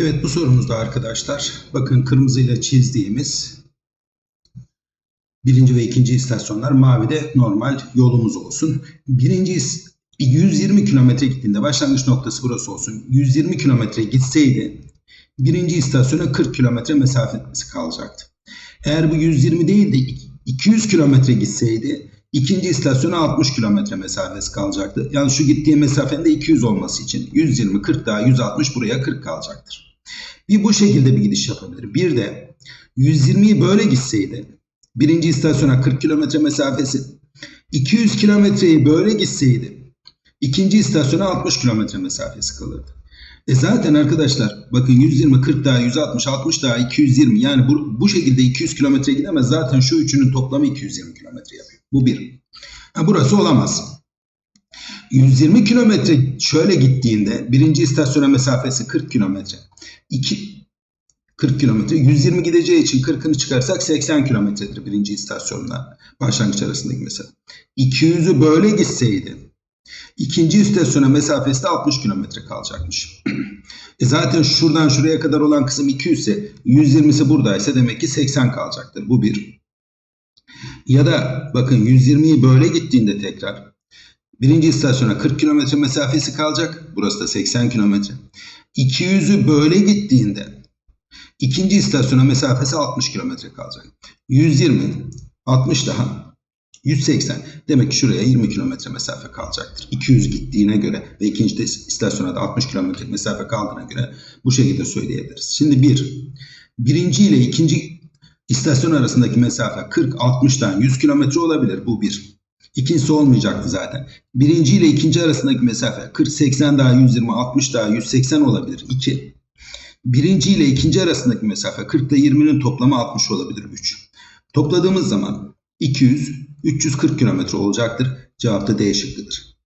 Evet bu sorumuzda arkadaşlar bakın kırmızıyla çizdiğimiz birinci ve ikinci istasyonlar mavide normal yolumuz olsun. Birinci is- 120 kilometre gittiğinde başlangıç noktası burası olsun. 120 kilometre gitseydi birinci istasyona 40 kilometre mesafesi kalacaktı. Eğer bu 120 değil de 200 kilometre gitseydi ikinci istasyona 60 kilometre mesafesi kalacaktı. Yani şu gittiği mesafenin de 200 olması için 120, 40 daha 160 buraya 40 kalacaktır. Bir bu şekilde bir gidiş yapabilir. Bir de 120'yi böyle gitseydi birinci istasyona 40 kilometre mesafesi 200 kilometreyi böyle gitseydi ikinci istasyona 60 kilometre mesafesi kalırdı. E zaten arkadaşlar bakın 120, 40 daha 160, 60 daha 220 yani bu, bu şekilde 200 kilometre gidemez. Zaten şu üçünün toplamı 220 kilometre yapıyor. Bu bir. Ha, burası olamaz. 120 kilometre şöyle gittiğinde birinci istasyona mesafesi 40 kilometre. 2 40 kilometre. 120 gideceği için 40'ını çıkarsak 80 kilometredir birinci istasyonla başlangıç arasındaki mesafe. 200'ü böyle gitseydi ikinci istasyona mesafesi de 60 kilometre kalacakmış. e zaten şuradan şuraya kadar olan kısım 200 ise 120'si buradaysa demek ki 80 kalacaktır. Bu bir. Ya da bakın 120'yi böyle gittiğinde tekrar birinci istasyona 40 kilometre mesafesi kalacak. Burası da 80 kilometre. 200'ü böyle gittiğinde ikinci istasyona mesafesi 60 kilometre kalacak. 120, 60 daha 180. Demek ki şuraya 20 kilometre mesafe kalacaktır. 200 gittiğine göre ve ikinci istasyona da 60 kilometre mesafe kaldığına göre bu şekilde söyleyebiliriz. Şimdi bir, birinci ile ikinci istasyon arasındaki mesafe 40, 60'dan 100 kilometre olabilir. Bu bir. İkincisi olmayacaktı zaten. Birinci ile ikinci arasındaki mesafe 40, 80 daha 120, 60 daha 180 olabilir. 2. Birinci ile ikinci arasındaki mesafe 40 ile 20'nin toplamı 60 olabilir. 3. Topladığımız zaman 200, 340 kilometre olacaktır. Cevap da D.